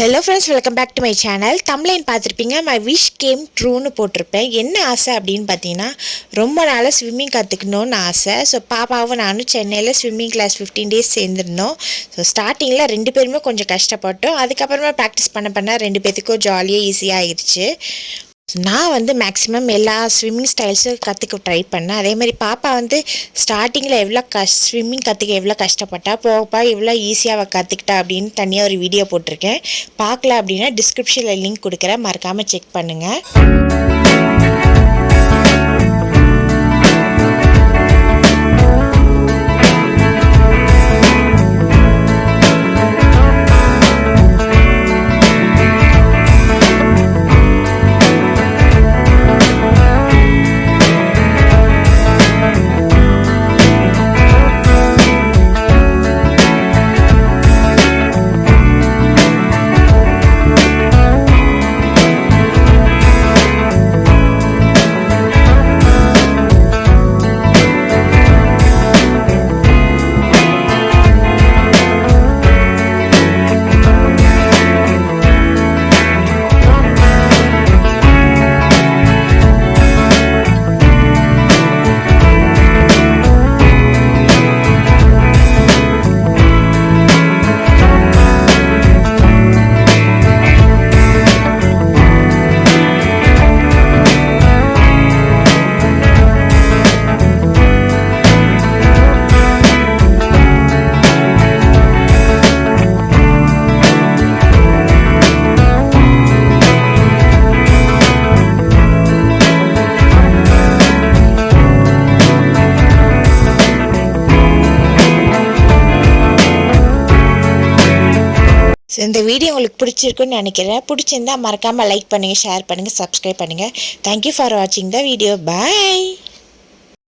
Hello friends welcome back to my channel தமிழைன் பார்த்துருப்பீங்க. My wish game ட்ரூன்னு போட்டிருப்பேன். என்ன ஆசை அப்படின்னு பார்த்தீங்கன்னா ரொம்ப நாளாக ஸ்விம்மிங் கற்றுக்கணுன்னு ஆசை. ஸோ பாப்பாவும் நானும் சென்னையில் ஸ்விம்மிங் கிளாஸ் ஃபிஃப்டீன் டேஸ் சேர்ந்துருந்தோம். ஸோ ஸ்டார்டிங்கில் ரெண்டு பேருமே கொஞ்சம் கஷ்டப்பட்டோம். அதுக்கப்புறமா ப்ராக்டிஸ் பண்ண பண்ண ரெண்டு பேத்துக்கும் ஜாலியாக ஈஸியாக ஆயிடுச்சு நான் வந்து மேக்ஸிமம் எல்லா ஸ்விம்மிங் ஸ்டைல்ஸும் கற்றுக்க ட்ரை பண்ணேன். அதே மாதிரி பாப்பா வந்து ஸ்டார்டிங்கில் எவ்வளோ கஷ் ஸ்விம்மிங் கற்றுக்க எவ்வளோ கஷ்டப்பட்டா போகப்பா எவ்வளோ ஈஸியாக அவள் கற்றுக்கிட்டா அப்படின்னு தனியாக ஒரு வீடியோ போட்டிருக்கேன். பார்க்கல அப்படின்னா டிஸ்கிரிப்ஷனில் லிங்க் கொடுக்குறேன். மறக்காமல் செக் பண்ணுங்கள் ஸோ இந்த வீடியோ உங்களுக்கு பிடிச்சிருக்குன்னு நினைக்கிறேன். பிடிச்சிருந்தா மறக்காமல் லைக் பண்ணுங்கள் ஷேர் பண்ணுங்கள் சப்ஸ்கிரைப் பண்ணுங்கள் தேங்க்யூ ஃபார் வாட்சிங் த வீடியோ பாய்